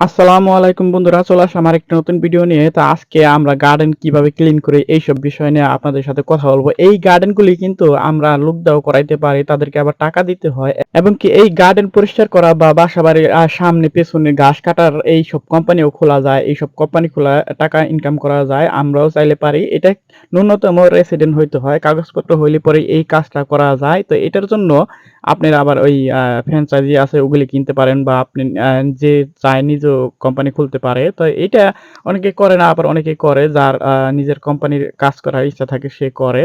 আসসালামু আলাইকুম বন্ধুরা, চলে আসলাম আমার একটা নতুন ভিডিও নিয়ে। তো আজকে আমরা গার্ডেন কীভাবে ক্লিন করি এইসব বিষয় নিয়ে আপনাদের সাথে কথা বলব। এই গার্ডেনগুলি কিন্তু আমরা লুক দাও করাইতে পারি, তাদেরকে আবার টাকা দিতে হয়। এবং কি এই গার্ডেন পরিষ্কার করা বা বাসা বাড়ির সামনে পেছনে ঘাস কাটার এই সব কোম্পানিও খোলা যায়। এইসব কোম্পানি খোলা টাকা ইনকাম করা যায়, আমরাও চাইলে পারি। এটা ন্যূনতম রেসিডেন্ট হইতে হয়, কাগজপত্র হইলে পরে এই কাজটা করা যায়। তো এটার জন্য আপনার আবার ওই ফ্র্যাঞ্চাইজি আছে, ওগুলি কিনতে পারেন বা আপনি যে চায় নিজ কোম্পানি খুলতে পারে। তো এটা অনেকে করে না, আবার অনেকে করে যার নিজের কোম্পানির কাজ করার ইচ্ছা থাকে সে করে।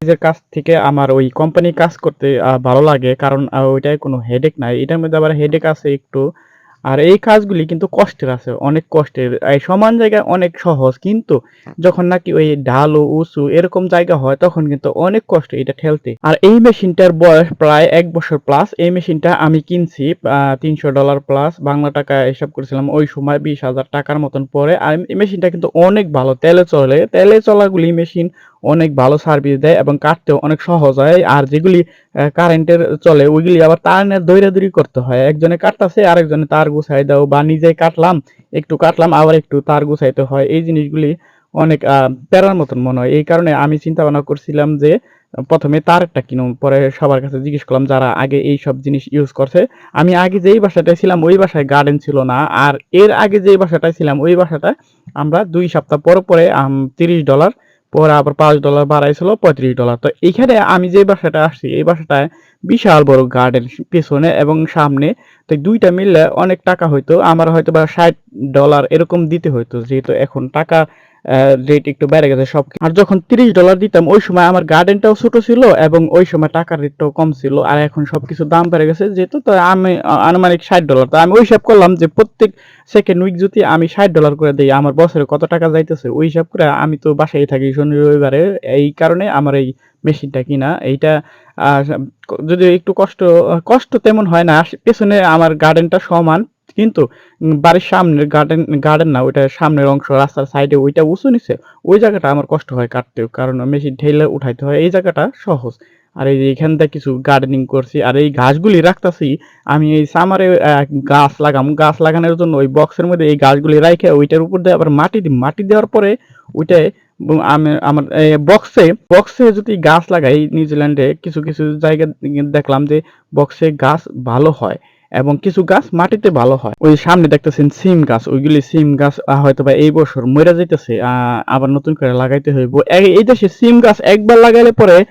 নিজের কাজ থেকে আমার ওই কোম্পানি কাজ করতে ভালো লাগে, কারণ ওইটাই কোনো হেডেক নাই। এটার মধ্যে আবার হেডেক আছে একটু। আর এই কাজগুলি কিন্তু কষ্টের আছে, অনেক কষ্টের। এই সমান জায়গায় অনেক সহজ, কিন্তু যখন নাকি ওই ঢালু উঁচু এরকম জায়গা হয়, তখন কিন্তু অনেক কষ্ট এটা ঠেলতে। আর এই মেশিনটার বয়স প্রায় এক বছর প্লাস এই মেশিনটা আমি কিনছি তিনশো ডলার প্লাস বাংলা টাকা হিসাব করেছিলাম ওই সময় বিশ হাজার টাকার মতন পরে। আর এই মেশিনটা কিন্তু অনেক ভালো, তেলে চলে। তেলে চলাগুলি মেশিন অনেক ভালো সার্ভিস দেয় এবং কাটতেও অনেক সহজ হয়। আর যেগুলি কারেন্টের চলে, ওইগুলি আবার তার দৌড়াদৌড়ি করতে হয়। একজনে কাটতেছে, আরেকজনে তার গুছাই দাও বা নিজে কাটলাম, একটু কাটলাম, আবার একটু তার গুছাইতে হয়। এই জিনিসগুলি অনেক প্যারার মতন মনে হয়। এই কারণে আমি চিন্তা ভাবনা করছিলাম যে, প্রথমে তারটা কিনুম, পরে সবার কাছে জিজ্ঞেস করলাম যারা আগে এই সব জিনিস ইউজ করছে। আমি আগে যেই বাসাটায় ছিলাম, ওই বাসায় গার্ডেন ছিল না। আর এর আগে যেই বাসাটায় ছিলাম, ওই বাসাটায় আমরা দুই সপ্তাহ পর পরে তিরিশ ডলার পরে আবার পাঁচ ডলার বাড়াইছিল, পঁয়ত্রিশ ডলার তো এখানে আমি যে বাসাটা আসছি, এই বাসাটায় বিশাল বড় গার্ডেন পেছনে এবং সামনে, তো দুইটা মিললে অনেক টাকা হইতো। আমার হয়তো বা ষাট ডলার এরকম দিতে হইতো, যেহেতু এখন টাকা রেট একটু বেড়ে গেছে সব আর যখন তিরিশ ডলার দিতাম, ওই সময় আমার গার্ডেনটাও ছোট ছিল এবং ওই সময় টাকার রেটটাও কম ছিল। আর এখন সবকিছু দাম বেড়ে গেছে যেহেতু, তো আমি আনুমানিক ষাট ডলার তো আমি ওই হিসাব করলাম যে প্রত্যেক সেকেন্ড উইক যদি আমি ষাট ডলার করে দিই, আমার বছরে কত টাকা যাইতেছে ওই হিসাব করে আমি তো বাসায় থাকি শনি রবিবারে। এই কারণে আমার এই মেশিনটা কিনা, এইটা যদি একটু কষ্ট কষ্ট তেমন হয় না পেছনে আমার গার্ডেনটা সমান। কিন্তু বাড়ির সামনের গার্ডেন গার্ডেন না, ওইটা সামনের অংশ, রাস্তার সাইডে ওইটা উঁচু নিচে, ওই জায়গাটা আমার কষ্ট হয় কাটতেও, কারণ মেশিন ঠেলে উঠাইতে হয়, এই জায়গাটা সহজ। আর এই যে এখান থেকে কিছু গার্ডেনিং করছি, আর এই ঘাসগুলি রাখতাছি, আমি এই সামারে গাছ লাগাম, গাছ লাগানোর জন্য ওই বক্সের মধ্যে এই গাছগুলি রাখে ওইটার উপর দিয়ে আবার মাটি দিই মাটি দেওয়ার পরে ওইটাই আমি, আমার বক্সে বক্সে যদি গাছ লাগাই নিউজিল্যান্ডে কিছু কিছু জায়গা দেখলাম যে বক্সে গাছ ভালো হয়। এবং কিছু গাছ মাটিতে ভালো হয়। ওই সামনে দেখতেছেন সিম গাছ, ওইগুলি সিম গাছ হয়তো বা এই বছর মরে যাইতেছে আবার নতুন করে লাগাইতে হইব। এই- এই দেশে সিম গাছ একবার লাগাইলে পরে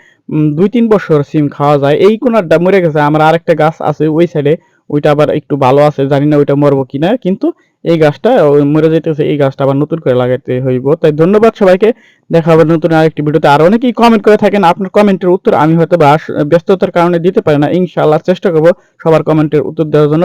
দুই তিন বছর সিম খাওয়া যায়। এই কোনারটা মরে গেছে, আমার আরেকটা গাছ আছে ওই সাইডে ওইটা আবার একটু ভালো আছে জানি না ওইটা মরবো কিনা, কিন্তু এই গাছটা মরে যেতেছে এই গাছটা আবার নতুন করে লাগাইতে হইব। তাই ধন্যবাদ সবাইকে, দেখা হবে নতুন আরেকটি ভিডিওতে। আর অনেকেই কমেন্ট করে থাকেন, আপনার কমেন্টের উত্তর আমি হয়তো বা ব্যস্ততার কারণে দিতে পারি না, ইনশাআল্লাহ চেষ্টা করব সবার কমেন্টের উত্তর দেওয়ার জন্য।